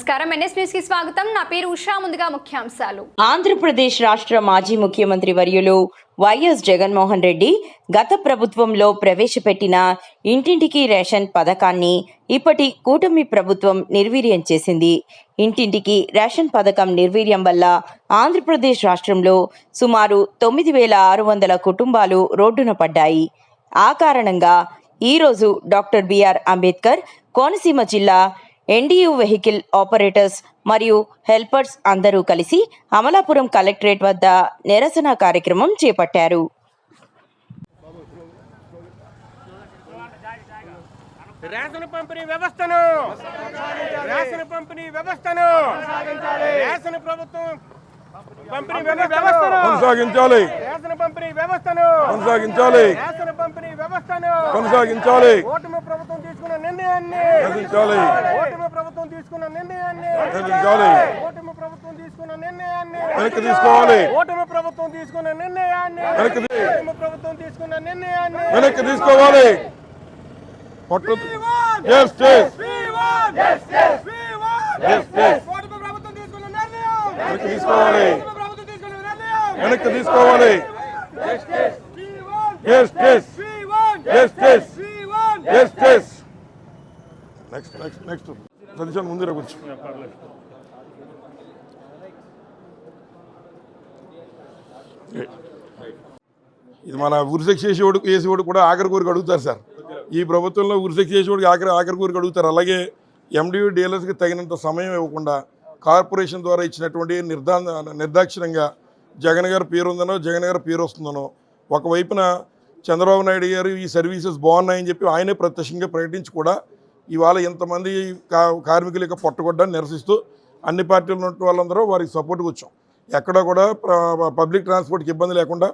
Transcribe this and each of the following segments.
నమస్కారం. ఎన్ఎస్కి స్వాగతం. నా పేరు ఉషా. ముందుగా ముఖ్యాంశాలు. ఆంధ్రప్రదేశ్ రాష్ట్ర మాజీ ముఖ్యమంత్రి వర్యులు వైఎస్ జగన్మోహన్ రెడ్డి గత ప్రభుత్వంలో ప్రవేశపెట్టిన ఇంటింటికి రేషన్ పథకాన్ని ఇప్పటి కూటమి ప్రభుత్వం నిర్వీర్యం చేసింది. ఇంటింటికి రేషన్ పథకం నిర్వీర్యం వల్ల ఆంధ్రప్రదేశ్ రాష్ట్రంలో సుమారు తొమ్మిది వేల ఆరు వందల కుటుంబాలు రోడ్డున పడ్డాయి. ఆ కారణంగా ఈరోజు డాక్టర్ బిఆర్ అంబేద్కర్ కోనసీమ జిల్లా ఎన్డీయూ వెహికల్ ఆపరేటర్స్ మరియు హెల్పర్స్ అందరూ కలిసి అమలాపురం కలెక్టరేట్ వద్ద నిరసన కార్యక్రమం చేపట్టారు. రేషన్ పంపిణీ వ్యవస్థను రేషన్ పంపిణీ వ్యవస్థను రేషన్ ప్రభుత్వం పంపిణీ వ్యవస్థను కొనసాగించాలి. రేషన్ పంపిణీ వ్యవస్థను కొనసాగించాలి. రేషన్ పంపిణీ వ్యవస్థను కొనసాగించాలి. ఓటమి ప్రభుత్వం తీసుకున్న నిర్ణయాన్ని ఓటమి ప్రభుత్వం తీసుకున్న నిర్ణయాన్ని ఓటమి ప్రభుత్వం తీసుకున్న నిర్ణయాన్ని వెనక్కి తీసుకోవాలి. ఓటమి ప్రభుత్వం తీసుకున్న నిర్ణయాన్ని వెనక్కి ఓటమి ప్రభుత్వం తీసుకున్న నిర్ణయాన్ని వెనక్కి తీసుకోవాలి. పట్టు జస్టిస్ జస్టిస్ ఓటమి ప్రభుత్వం తీసుకున్న నిర్ణయం! వెనక్కి తీసుకోవాలి. వెనక్కి తీసుకోవాలి. Justice justice justice next next next Satish ముందు కొంచెం ఇది మన ఉరిశిక్ష చేసేవాడు వేసేవాడు కూడా ఆఖరి కోరిక అడుగుతారు సార్. ఈ ప్రభుత్వంలో ఉరిశిక్ష చేసేవాడికి ఆఖరి ఆఖరి కోరిక అడుగుతారు. అలాగే ఎండియూ డీలర్స్కి తగినంత సమయం ఇవ్వకుండా కార్పొరేషన్ ద్వారా ఇచ్చినటువంటి నిర్దా నిర్దాక్షిణ్యంగా జగన్ గారి పేరు ఉందనో జగన్ గారి పేరు వస్తుందనో ఒకవైపున చంద్రబాబు నాయుడు గారు ఈ సర్వీసెస్ బాగున్నాయని చెప్పి ఆయనే ప్రత్యక్షంగా ప్రకటించి కూడా ఇవాళ ఇంతమంది కా కార్మికుల యొక్క పొట్టగొడ్డాన్ని నిరసిస్తూ అన్ని పార్టీలు ఉన్న వాళ్ళందరూ వారికి సపోర్ట్కి వచ్చాం. ఎక్కడ కూడా పబ్లిక్ ట్రాన్స్పోర్ట్కి ఇబ్బంది లేకుండా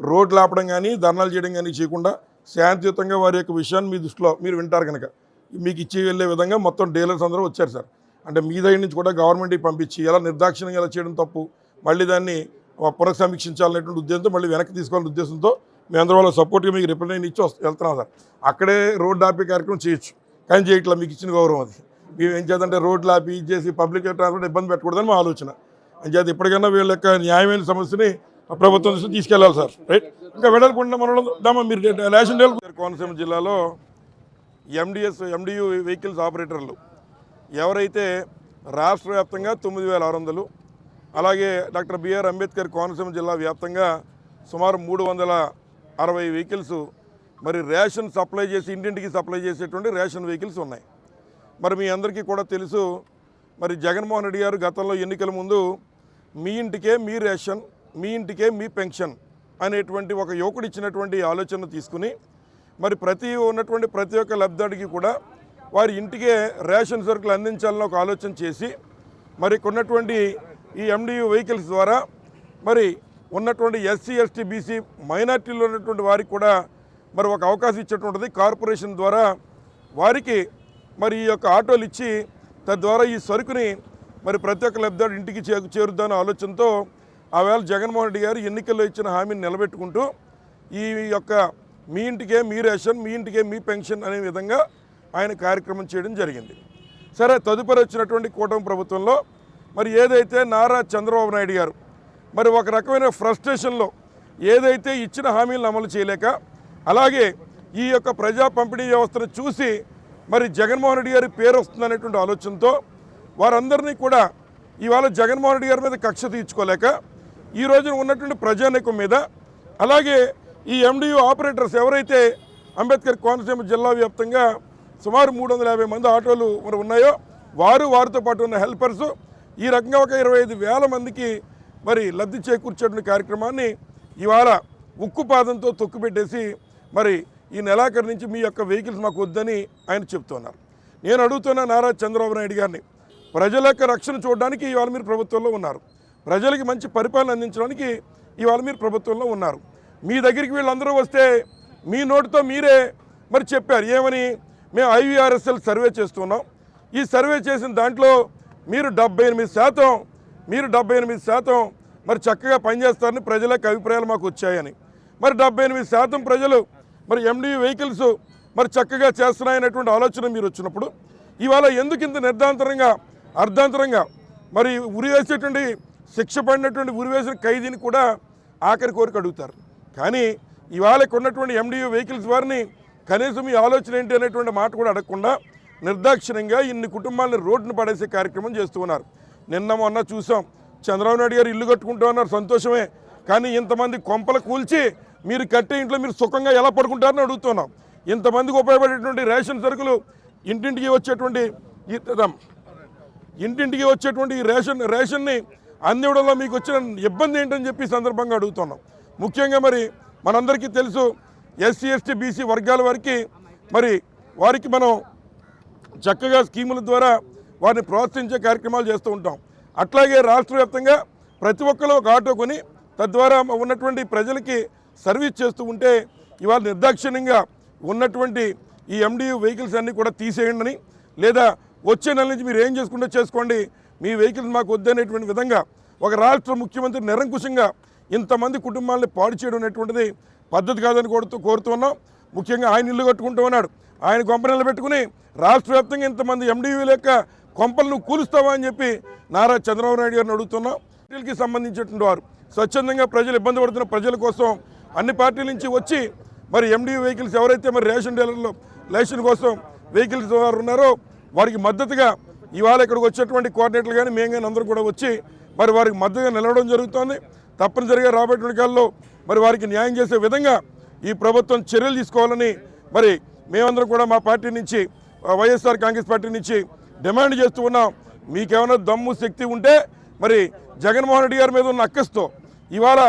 రోడ్లు ఆపడం కానీ ధర్నాలు చేయడం కానీ చేయకుండా శాంతియుతంగా వారి యొక్క విషయాన్ని మీ దృష్టిలో మీరు వింటారు కనుక మీకు ఇచ్చి వెళ్ళే విధంగా మొత్తం డీలర్స్ అందరూ వచ్చారు సార్. అంటే మీ దగ్గర నుంచి కూడా గవర్నమెంట్కి పంపించి ఎలా నిర్దాక్షిణ్యంగా ఎలా చేయడం తప్పు మళ్ళీ దాన్ని పునఃసమీక్షించాలనేటువంటి ఉద్దేశంతో మళ్ళీ వెనక్కి తీసుకోవాలనే ఉద్దేశంతో మీ అందరూ వాళ్ళ సపోర్ట్గా మీకు రిప్రజెంట్ ఇచ్చి వస్తు- వెళ్తున్నాం సార్. అక్కడే రోడ్ ఆపే కార్యక్రమం చేయొచ్చు. కానీ చేయట్లా మీకు ఇచ్చిన గౌరవం అది. మేము ఏం చేద్దంటే రోడ్లు ఆపి ఇచ్చేసి పబ్లిక్ ట్రాన్స్పోర్ట్ ఇబ్బంది పెట్టకూడదని మా ఆలోచన. అంచేత ఇప్పటికైనా వీళ్ళ యొక్క న్యాయమైన సమస్యని ప్రభుత్వం దృష్టి తీసుకెళ్ళాలి సార్. రైట్? ఇంకా వెడల్కుండా మనం దమ్మా మీరు రేషన్ డీల్ కోనసీమ జిల్లాలో ఎండిఎస్ ఎండియు వెహికల్స్ ఆపరేటర్లు ఎవరైతే రాష్ట్ర వ్యాప్తంగా తొమ్మిది వేల ఆరు వందలు అలాగే డాక్టర్ బిఆర్ అంబేద్కర్ కోనసీమ జిల్లా వ్యాప్తంగా సుమారు మూడు వందల అరవై వెహికల్స్ మరి రేషన్ సప్లై చేసి ఇంటింటికి సప్లై చేసేటువంటి రేషన్ వెహికల్స్ ఉన్నాయి. మరి మీ అందరికీ కూడా తెలుసు మరి జగన్మోహన్ రెడ్డి గారు గతంలో ఎన్నికల ముందు మీ ఇంటికే మీ రేషన్ మీ ఇంటికే మీ పెన్షన్ అనేటువంటి ఒక యువకుడు ఇచ్చినటువంటి ఆలోచన తీసుకుని మరి ప్రతి ఉన్నటువంటి ప్రతి ఒక్క లబ్ధాడికి కూడా వారి ఇంటికే రేషన్ సరుకులు అందించాలని ఒక ఆలోచన చేసి మరి కొన్నటువంటి ఈ ఎండియు వెహికల్స్ ద్వారా మరి ఉన్నటువంటి ఎస్సీ ఎస్టీ బీసీ మైనార్టీలో ఉన్నటువంటి వారికి కూడా మరి ఒక అవకాశం ఇచ్చేటువంటిది కార్పొరేషన్ ద్వారా వారికి మరి ఈ యొక్క ఆటోలు ఇచ్చి తద్వారా ఈ సరుకుని మరి ప్రతి ఒక్క లబ్ధాడు ఇంటికి చే ఆలోచనతో ఆవేళ జగన్మోహన్ రెడ్డి గారు ఎన్నికల్లో ఇచ్చిన హామీని నిలబెట్టుకుంటూ ఈ యొక్క మీ ఇంటికే మీ రేషన్ మీ ఇంటికే మీ పెన్షన్ అనే విధంగా ఆయన కార్యక్రమం చేయడం జరిగింది. సరే తదుపరి వచ్చినటువంటి కూటమి ప్రభుత్వంలో మరి ఏదైతే నారా చంద్రబాబు నాయుడు గారు మరి ఒక రకమైన ఫ్రస్ట్రేషన్లో ఏదైతే ఇచ్చిన హామీలను అమలు చేయలేక అలాగే ఈ యొక్క ప్రజా పంపిణీ వ్యవస్థను చూసి మరి జగన్మోహన్ రెడ్డి గారి పేరు వస్తుందనేటువంటి ఆలోచనతో వారందరినీ కూడా ఇవాళ జగన్మోహన్ రెడ్డి గారి మీద కక్ష తీర్చుకోలేక ఈ రోజున ఉన్నటువంటి ప్రజానీకం మీద అలాగే ఈ ఎండియు ఆపరేటర్స్ ఎవరైతే అంబేద్కర్ కోనసీమ జిల్లా వ్యాప్తంగా సుమారు మూడు వందల యాభై మంది ఆటోలు మరి ఉన్నాయో వారు వారితో పాటు ఉన్న హెల్పర్స్ ఈ రకంగా ఒక ఇరవై ఐదు వేల మందికి మరి లబ్ధి చేకూర్చేటువంటి కార్యక్రమాన్ని ఇవాళ ఉక్కు పాదంతో తొక్కుపెట్టేసి మరి ఈ నెలాఖరు నుంచి మీ యొక్క వెహికల్స్ మాకు వద్దని ఆయన చెప్తున్నారు. నేను అడుగుతున్న నారా చంద్రబాబు నాయుడు గారిని ప్రజల యొక్క రక్షణ చూడడానికి ఇవాళ మీరు ప్రభుత్వంలో ఉన్నారు. ప్రజలకి మంచి పరిపాలన అందించడానికి ఇవాళ మీరు ప్రభుత్వంలో ఉన్నారు. మీ దగ్గరికి వీళ్ళందరూ వస్తే మీ నోటితో మీరే మరి చెప్పారు. ఏమని? మేము ఐవీఆర్ఎస్ఎల్ సర్వే చేస్తున్నాం. ఈ సర్వే చేసిన దాంట్లో మీరు డెబ్బై ఎనిమిది శాతం మీరు డెబ్బై ఎనిమిది శాతం మరి చక్కగా పనిచేస్తారని ప్రజలకు అభిప్రాయాలు మాకు వచ్చాయని. మరి డెబ్బై ఎనిమిది శాతం ప్రజలు మరి ఎండి వెహికల్స్ మరి చక్కగా చేస్తున్నాయనేటువంటి ఆలోచన మీరు వచ్చినప్పుడు ఇవాళ ఎందుకు ఇంత నిర్ధాంతరంగా అర్ధాంతరంగా మరి ఉరి వేసేటువంటి శిక్ష పడినటువంటి ఉరి వేసిన ఖైదీని కూడా ఆఖరి కోరిక అడుగుతారు. కానీ ఇవాళ ఉన్నటువంటి ఎండియూ వెహికల్స్ వారిని కనీసం ఈ ఆలోచన ఏంటి అనేటువంటి మాట కూడా అడగకుండా నిర్దాక్షిణ్యంగా ఇన్ని కుటుంబాలను రోడ్డును పడేసే కార్యక్రమం చేస్తూ ఉన్నారు. నిన్న మొన్న చూసాం చంద్రబాబు నాయుడు గారు ఇల్లు కట్టుకుంటూ ఉన్నారు సంతోషమే. కానీ ఇంతమంది కొంపలు కూల్చి మీరు కట్టే ఇంట్లో మీరు సుఖంగా ఎలా పడుకుంటారని అడుగుతున్నాం. ఇంతమందికి ఉపయోగపడేటువంటి రేషన్ సరుకులు ఇంటింటికి వచ్చేటువంటి ఇంటింటికి వచ్చేటువంటి రేషన్ రేషన్ని అందివ్వడంలో మీకు వచ్చిన ఇబ్బంది ఏంటని చెప్పి సందర్భంగా అడుగుతున్నాం. ముఖ్యంగా మరి మనందరికీ తెలుసు ఎస్సీ ఎస్టీ బీసీ వర్గాల వారికి మరి వారికి మనం చక్కగా స్కీముల ద్వారా వారిని ప్రోత్సహించే కార్యక్రమాలు చేస్తూ ఉంటాం. అట్లాగే రాష్ట్ర వ్యాప్తంగా ప్రతి ఒక్కరు ఒక ఆటో కొని తద్వారా ఉన్నటువంటి ప్రజలకి సర్వీస్ చేస్తూ ఉంటే ఇవాళ నిర్దాక్షిణ్యంగా ఉన్నటువంటి ఈ ఎండియూ వెహికల్స్ అన్నీ కూడా తీసేయండి లేదా వచ్చే నెల నుంచి మీరు ఏం చేసుకుంటే చేసుకోండి మీ వెహికల్స్ మాకు వద్దనేటువంటి విధంగా ఒక రాష్ట్ర ముఖ్యమంత్రి నిరంకుశంగా ఇంతమంది కుటుంబాలని పాడు చేయడం అనేటువంటిది పద్ధతి కాదని కోరుతూ కోరుతున్నాం ముఖ్యంగా ఆయన ఇల్లు కట్టుకుంటూ ఉన్నాడు. ఆయన కొంపనీళ్ళు పెట్టుకుని రాష్ట్ర వ్యాప్తంగా ఇంతమంది ఎండివీల యొక్క కొంపలను కూలుస్తావా అని చెప్పి నారా చంద్రబాబు నాయుడు గారిని అడుగుతున్నాం. వీటికి సంబంధించినటువంటి వారు స్వచ్ఛందంగా ప్రజలు ఇబ్బంది పడుతున్న ప్రజల కోసం అన్ని పార్టీల నుంచి వచ్చి మరి ఎండి వెహికల్స్ ఎవరైతే మరి రేషన్ డీలర్లు రేషన్ కోసం వెహికల్స్ వారు ఉన్నారో వారికి మద్దతుగా ఇవాళ ఇక్కడికి వచ్చేటువంటి కోఆర్డినేటర్లు కానీ మేము కానీ అందరూ కూడా వచ్చి మరి వారికి మద్దతుగా నిలవడం జరుగుతోంది. తప్పనిసరిగా రాబోయే కాలంలో మరి వారికి న్యాయం చేసే విధంగా ఈ ప్రభుత్వం చర్యలు తీసుకోవాలని మరి మేమందరం కూడా మా పార్టీ నుంచి వైఎస్ఆర్ కాంగ్రెస్ పార్టీ నుంచి డిమాండ్ చేస్తూ ఉన్నాం. మీకేమైనా దమ్ము శక్తి ఉంటే మరి జగన్మోహన్ రెడ్డి గారి మీద ఉన్న అక్కస్తో ఇవాళ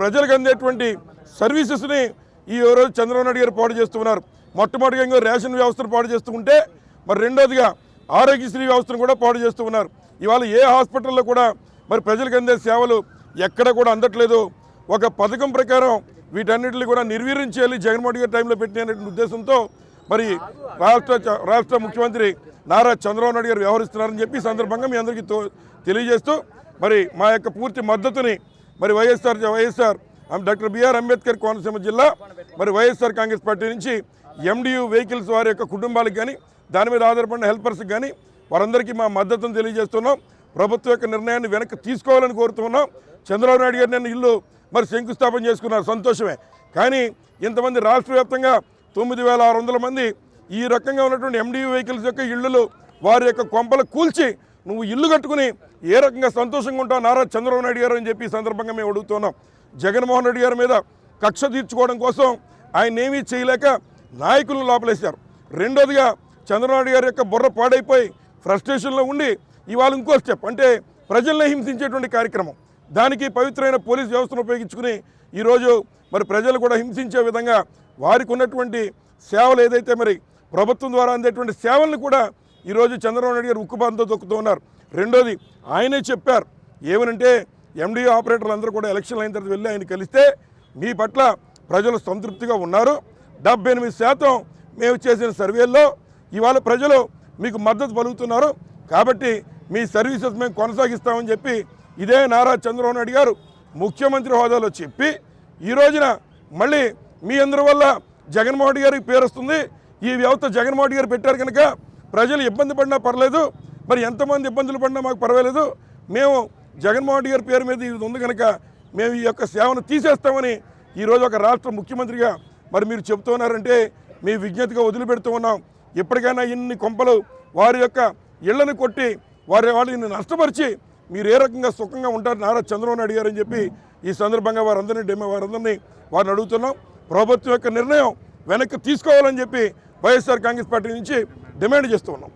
ప్రజలకు అందేటువంటి సర్వీసెస్ని ఈ రోజు చంద్రబాబు నాయుడు గారు పాడు చేస్తూ ఉన్నారు. మొట్టమొదటిగా ఇంకో రేషన్ వ్యవస్థను పాడు చేస్తూ ఉంటే మరి రెండోదిగా ఆరోగ్యశ్రీ వ్యవస్థను కూడా పాడు చేస్తూ ఉన్నారు. ఇవాళ ఏ హాస్పిటల్లో కూడా మరి ప్రజలకు అందే సేవలు ఎక్కడ కూడా అందట్లేదు. ఒక పథకం ప్రకారం వీటన్నిటిని కూడా నిర్వీర్యం చేయాలి జగన్మోహన్ గారి టైంలో పెట్టిన ఉద్దేశంతో మరి రాష్ట్ర రాష్ట్ర ముఖ్యమంత్రి నారా చంద్రబాబు నాయుడు గారు వ్యవహరిస్తున్నారని చెప్పి సందర్భంగా మీ అందరికీ తో- తెలియజేస్తూ మరి మా యొక్క పూర్తి మద్దతుని మరి వైఎస్ఆర్ వైఎస్ఆర్ ఆమె డాక్టర్ బిఆర్ అంబేద్కర్ కోనసీమ జిల్లా మరి వైఎస్ఆర్ కాంగ్రెస్ పార్టీ నుంచి ఎండియు వెహికల్స్ వారి యొక్క కుటుంబాలకు కానీ దాని మీద ఆధారపడిన హెల్పర్స్కి కానీ వారందరికీ మా మద్దతును తెలియజేస్తున్నాం. ప్రభుత్వం యొక్క నిర్ణయాన్ని వెనక్కి తీసుకోవాలని కోరుతున్నాం. చంద్రబాబు నాయుడు గారు నేను ఇల్లు మరి శంకుస్థాపన చేసుకున్నారు. సంతోషమే. కానీ ఇంతమంది రాష్ట్ర వ్యాప్తంగా తొమ్మిది వేల ఆరు వందల మంది ఈ రకంగా ఉన్నటువంటి ఎండియు వెహికల్స్ యొక్క ఇళ్ళు వారి యొక్క కొంపలు కూల్చి నువ్వు ఇల్లు కట్టుకుని ఏ రకంగా సంతోషంగా ఉంటావు? నారా చంద్రబాబు నాయుడు గారు అని చెప్పి ఈ సందర్భంగా మేము అడుగుతున్నాం. జగన్మోహన్ రెడ్డి గారి మీద కక్ష తీర్చుకోవడం కోసం ఆయన ఏమీ చేయలేక నాయకులను లోపలేశారు. రెండోదిగా చంద్రబాబు గారి యొక్క బుర్ర పాడైపోయి ఫ్రస్ట్రేషన్లో ఉండి ఇవాళ ఇంకో స్టెప్ అంటే ప్రజల్ని హింసించేటువంటి కార్యక్రమం. దానికి పవిత్రమైన పోలీస్ వ్యవస్థను ఉపయోగించుకుని ఈరోజు మరి ప్రజలు కూడా హింసించే విధంగా వారికి ఉన్నటువంటి సేవలు ఏదైతే మరి ప్రభుత్వం ద్వారా అందేటువంటి సేవలను కూడా ఈరోజు చంద్రబాబు నాయుడు గారు ఉక్కుబాంతో తొక్కుతూ ఉన్నారు. రెండోది ఆయనే చెప్పారు ఏమనంటే ఎండిఓ ఆపరేటర్లు అందరూ కూడా ఎలక్షన్ అయిన తర్వాత వెళ్ళి ఆయన కలిస్తే మీ పట్ల ప్రజలు సంతృప్తిగా ఉన్నారు. డెబ్బై ఎనిమిది శాతం మేము చేసిన సర్వేల్లో ఇవాళ ప్రజలు మీకు మద్దతు పలుకుతున్నారు. కాబట్టి మీ సర్వీసెస్ మేము కొనసాగిస్తామని చెప్పి ఇదే నారా చంద్రబాబు నాయుడు గారు ముఖ్యమంత్రి హోదాలో చెప్పి ఈ రోజున మళ్ళీ మీ అందరి వల్ల జగన్మోహన్ రెడ్డి గారికి పేరు వస్తుంది. ఈ వ్యవస్థ జగన్మోహన్ రెడ్డి గారు పెట్టారు కనుక ప్రజలు ఇబ్బంది పడినా పర్లేదు. మరి ఎంతమంది ఇబ్బందులు పడినా మాకు పర్వాలేదు. మేము జగన్మోహన్ రెడ్డి గారి పేరు మీద ఇది ఉంది కనుక మేము ఈ యొక్క సేవను తీసేస్తామని ఈరోజు ఒక రాష్ట్ర ముఖ్యమంత్రిగా మరి మీరు చెబుతున్నారంటే మీ విజ్ఞతగా వదిలిపెడుతూ ఉన్నాం. ఎప్పటికైనా ఇన్ని కొంపలు వారి యొక్క ఇళ్ళను కొట్టి వారి వాళ్ళని నష్టపరిచి మీరు ఏ రకంగా సుఖంగా ఉంటారు నారా చంద్రబాబు నాయుడు గారు అని చెప్పి ఈ సందర్భంగా వారందరినీ డెమ వారందరినీ వారిని అడుగుతున్నాం. ప్రభుత్వం యొక్క నిర్ణయం వెనక్కి తీసుకోవాలని చెప్పి వైఎస్ఆర్ కాంగ్రెస్ పార్టీ నుంచి డిమాండ్ చేస్తూ ఉన్నాం.